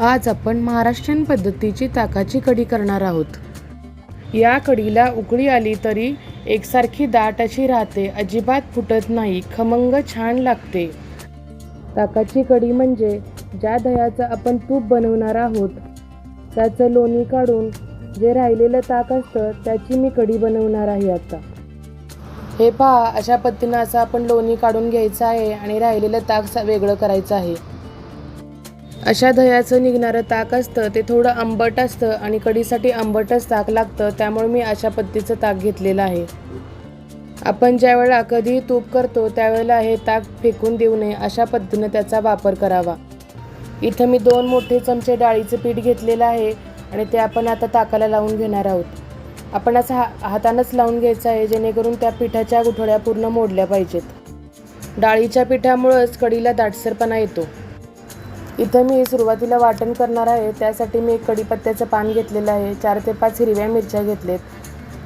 आज आपण महाराष्ट्रीयन पद्धतीची ताकाची कढी करणार आहोत. या कढीला उकळी आली तरी एकसारखी दाट अशी राहते अजिबात फुटत नाही खमंग छान लागते. ताकाची कढी म्हणजे ज्या दह्याचं आपण तूप बनवणार आहोत त्याचं लोणी काढून जे राहिलेलं ताक असतं त्याची मी कढी बनवणार आहे आता. हे पहा अशा पद्धतीनं असं आपण लोणी काढून घ्यायचं आहे आणि राहिलेलं ताक वेगळं करायचं आहे. अशा दह्याचं निघणारं ताक असतं ते थोडं आंबट असतं आणि कढीसाठी आंबटच ताक लागतं त्यामुळे मी अशा पद्धतीचं ताक घेतलेलं आहे. आपण ज्यावेळेला कधीही तूप करतो त्यावेळेला हे ताक फेकून देऊ नये अशा पद्धतीनं त्याचा वापर करावा. इथं मी दोन मोठे चमचे डाळीचं पीठ घेतलेलं आहे आणि ते आपण आता ताकाला लावून घेणार आहोत. आपण असं हा हातानंच लावून घ्यायचं आहे जेणेकरून त्या पिठाच्या गुठळ्या पूर्ण मोडल्या पाहिजेत. डाळीच्या पिठामुळंच कढीला दाटसरपणा येतो. इथं मी सुरुवातीला वाटण करणार आहे. त्यासाठी मी एक कढीपत्त्याचं पान घेतलेलं आहे. चार ते पाच हिरव्या मिरच्या घेतलेत.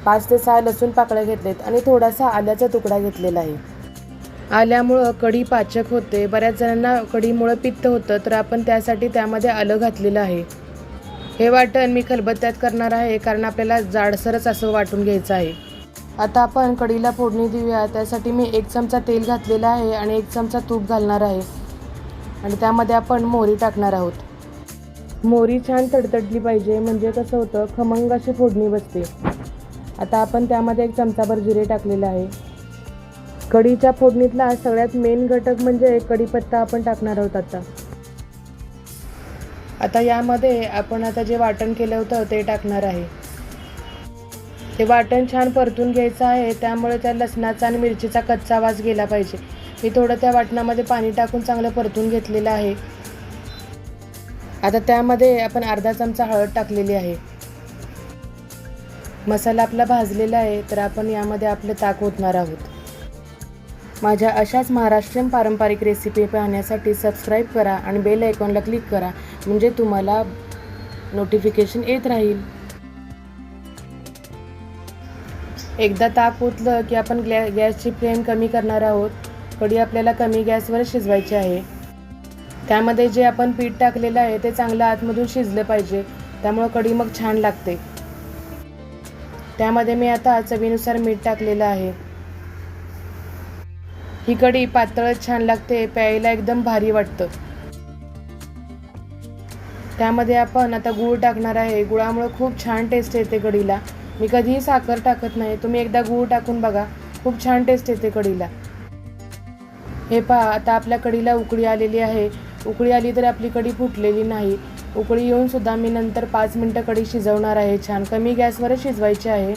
पाच ते सहा लसूण पाकळ्या घेतलेत आणि थोडासा आल्याचा तुकडा घेतलेला आहे. आल्यामुळं कढी पाचक होते. बऱ्याच जणांना कढीमुळं पित्त होतं तर आपण त्यासाठी त्यामध्ये आलं घातलेलं आहे. हे वाटण मी खलबत्त्यात करणार आहे कारण आपल्याला जाडसरच असं वाटून घ्यायचं आहे. आता आपण कढीला फोडणी देऊया. त्यासाठी मी एक चमचा तेल घातलेला आहे आणि एक चमचा तूप घालणार आहे. आणि त्यामध्ये आपण मोहरी टाकणार आहोत. मोहरी छान तडतडली पाहिजे म्हणजे कसं होतं खमंग अशी फोडणी बसते. आता आपण त्यामध्ये एक चमचाभर जिरे टाकलेलं आहे. कढीच्या फोडणीतला सगळ्यात मेन घटक म्हणजे कढीपत्ता आपण टाकणार आहोत आता. आता यामध्ये आपण आता जे वाटण केलं होतं ते टाकणार आहे. ते वाटण छान परतून घ्यायचं आहे त्यामुळे त्या लसणाचा आणि मिरचीचा कच्चा वास गेला पाहिजे. मी थोडं त्या वाटणामध्ये पाणी टाकून चांगलं परतून घेतलेलं आहे. आता त्यामध्ये आपण अर्धा चमचा हळद टाकलेली आहे. मसाला आपला भाजलेला आहे तर आपण यामध्ये आपलं ताक ओतणार आहोत. माझ्या अशाच महाराष्ट्रीयन पारंपरिक रेसिपी पाहण्यासाठी सबस्क्राईब करा आणि बेल आयकॉनला क्लिक करा म्हणजे तुम्हाला नोटिफिकेशन येत राहील. एकदा ताक ओतलं की आपण ग्लॅ गॅसची फ्लेम कमी करणार आहोत. कढी आपल्याला कमी गॅसवर शिजवायची आहे. त्यामध्ये जे आपण पीठ टाकलेलं आहे ते चांगलं आतमधून शिजलं पाहिजे. त्यामुळं कढी मग छान लागते. त्यामध्ये मी आता चवीनुसार मीठ टाकलेलं आहे. ही कढी पातळच छान लागते प्यायला एकदम भारी वाटतं. त्यामध्ये आपण आता गूळ टाकणार आहे. गुळामुळं खूप छान टेस्ट येते कढीला. मी कधीही साखर टाकत नाही. तुम्ही एकदा गूळ टाकून बघा. खूप छान टेस्ट येते कढीला हे पहा आता आपल्या कढीला उकळी आलेली आहे. उकळी आली तर आपली कढी फुटलेली नाही. उकळी येऊन सुद्धा मी नंतर पाच मिनटं कढी शिजवणार आहे. छान कमी गॅसवरच शिजवायची आहे.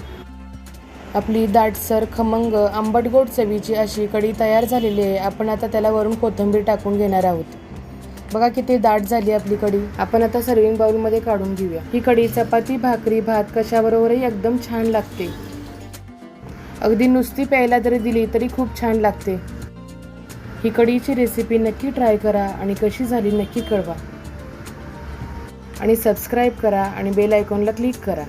आपली दाटसर खमंग आंबट गोड चवीची अशी कढी तयार झालेली आहे. आपण आता त्याला वरून कोथिंबीर टाकून घेणार आहोत. बघा किती दाट झाली आपली कढी. आपण आता सर्विंग बाउलमध्ये काढून घेऊया. ही कढी चपाती भाकरी भात कशाबरोबरही एकदम छान लागते. अगदी नुसती प्यायला जरी दिली तरी खूप छान लागते. ही कढीची रेसिपी नक्की ट्राय करा आणि कशी झाली नक्की कळवा. आणि सबस्क्राईब करा आणि बेल आयकॉनला क्लिक करा.